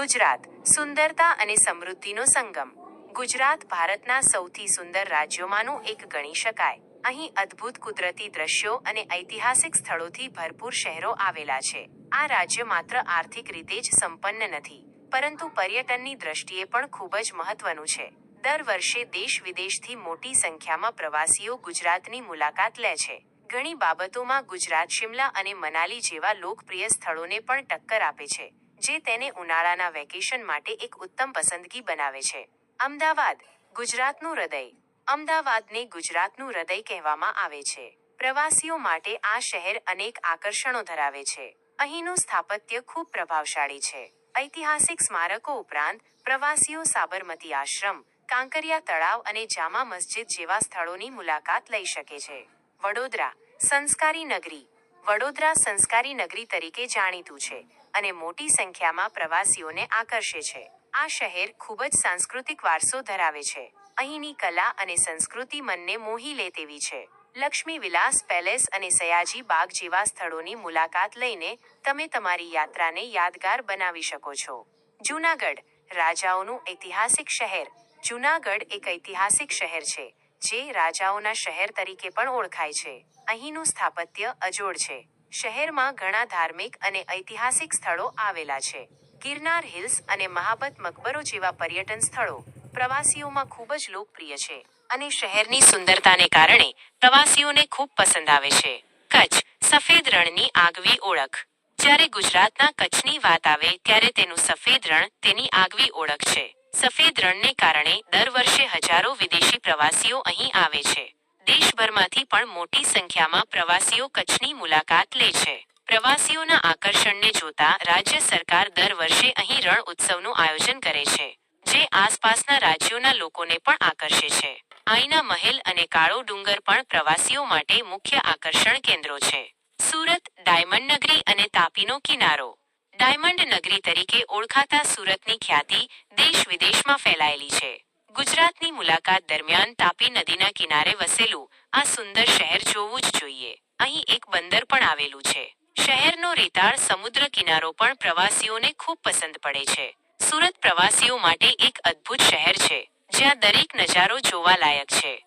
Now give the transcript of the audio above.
ગુજરાત, સુંદરતા અને સમૃદ્ધિનો સંગમ. ગુજરાત ભારતના સૌથી સુંદર રાજ્યોમાંનું એક ગણી શકાય. અહીં અદ્ભુત કુદરતી દ્રશ્યો અને ઐતિહાસિક સ્થળોથી ભરપૂર શહેરો આવેલા છે. આ રાજ્ય માત્ર આર્થિક રીતે જ સંપન્ન નથી, પરંતુ પર્યટનની દ્રષ્ટિએ પણ ખૂબ જ મહત્વનું છે. દર વર્ષે દેશ વિદેશથી મોટી સંખ્યામાં પ્રવાસીઓ ગુજરાતની મુલાકાત લે છે. ઘણી બાબતોમાં ગુજરાત, શિમલા અને મનાલી જેવા લોકપ્રિય સ્થળોને પણ ટક્કર આપે છે. જે તેને ઉનાળાના વેકેશન માટે એક ઉત્તમ પસંદગી બનાવે છે. અમદાવાદ, ગુજરાતનું હૃદય. અમદાવાદને ગુજરાતનું હૃદય કહેવામાં આવે છે. પ્રવાસીઓ માટે આ શહેર અનેક આકર્ષણો ધરાવે છે. અહીંનું સ્થાપત્ય ખૂબ પ્રભાવશાળી છે. ઐતિહાસિક સ્મારકો ઉપરાંત પ્રવાસીઓ સાબરમતી આશ્રમ, કાંકરિયા તળાવ અને જામા મસ્જિદ જેવા સ્થળોની મુલાકાત લઈ શકે છે. વડોદરા સંસ્કારી નગરી. વડોદરા સંસ્કારી નગરી તરીકે જાણીતું છે. અને મોટી સંખ્યામાં પ્રવાસીઓને આકર્ષે છે. આ શહેર ખૂબ જ સાંસ્કૃતિક વારસો ધરાવે છે. અહીંની કલા અને સંસ્કૃતિ મનને મોહી લે તેવી છે. લક્ષ્મી વિલાસ પેલેસ અને સયાજી બાગ જેવા સ્થળોની મુલાકાત લઈને તમે તમારી યાત્રાને યાદગાર બનાવી શકો છો. જૂનાગઢ, રાજાઓનું ઐતિહાસિક શહેર. જૂનાગઢ એક ઐતિહાસિક શહેર છે, જે રાજાઓના શહેર તરીકે પણ ઓળખાય છે. અહીંનું સ્થાપત્ય અજોડ છે. શહેરમાં ઘણા ધાર્મિક અને ઐતિહાસિક સ્થળો આવેલા છે. ગિરનાર હિલ્સ અને મહાબત મકબરો જેવા પર્યટન સ્થળો પ્રવાસીઓમાં ખૂબ જ લોકપ્રિય છે અને શહેરની સુંદરતાને કારણે પ્રવાસીઓને ખૂબ પસંદ આવે છે. કચ્છ સફેદ રણની આગવી ઓળખ. જ્યારે ગુજરાતના કચ્છની વાત આવે ત્યારે તેનું સફેદ રણ તેની આગવી ઓળખ છે. સફેદ રણને કારણે દર વર્ષે હજારો વિદેશી પ્રવાસીઓ અહીં આવે છે. દેશભરમાંથી પણ મોટી સંખ્યામાં પ્રવાસીઓ કચ્છની મુલાકાત લે છે. પ્રવાસીઓના આકર્ષણને જોતા રાજ્ય સરકાર દર વર્ષે અહીં રણ ઉત્સવનું આયોજન કરે છે, જે આસપાસના રાજ્યોના લોકોને પણ આકર્ષે છે. આઈના મહેલ અને કાળો ડુંગર પણ પ્રવાસીઓ માટે મુખ્ય આકર્ષણ કેન્દ્રો છે. સુરત, ડાયમંડ નગરી અને તાપીનો કિનારો. ડાયમંડ નગરી તરીકે ઓળખાતા સુરતની ખ્યાતિ દેશ વિદેશમાં ફેલાયેલી છે. ગુજરાતની મુલાકાત દરમિયાન તાપી નદીના કિનારે વસેલું આ સુંદર શહેર જોવું જ જોઈએ. અહીં એક બંદર પણ આવેલું છે. શહેરનો રેતાળ સમુદ્ર કિનારો પણ પ્રવાસીઓને ખૂબ પસંદ પડે છે. સુરત પ્રવાસીઓ માટે એક અદ્ભુત શહેર છે, જ્યાં દરેક નજારો જોવા લાયક છે.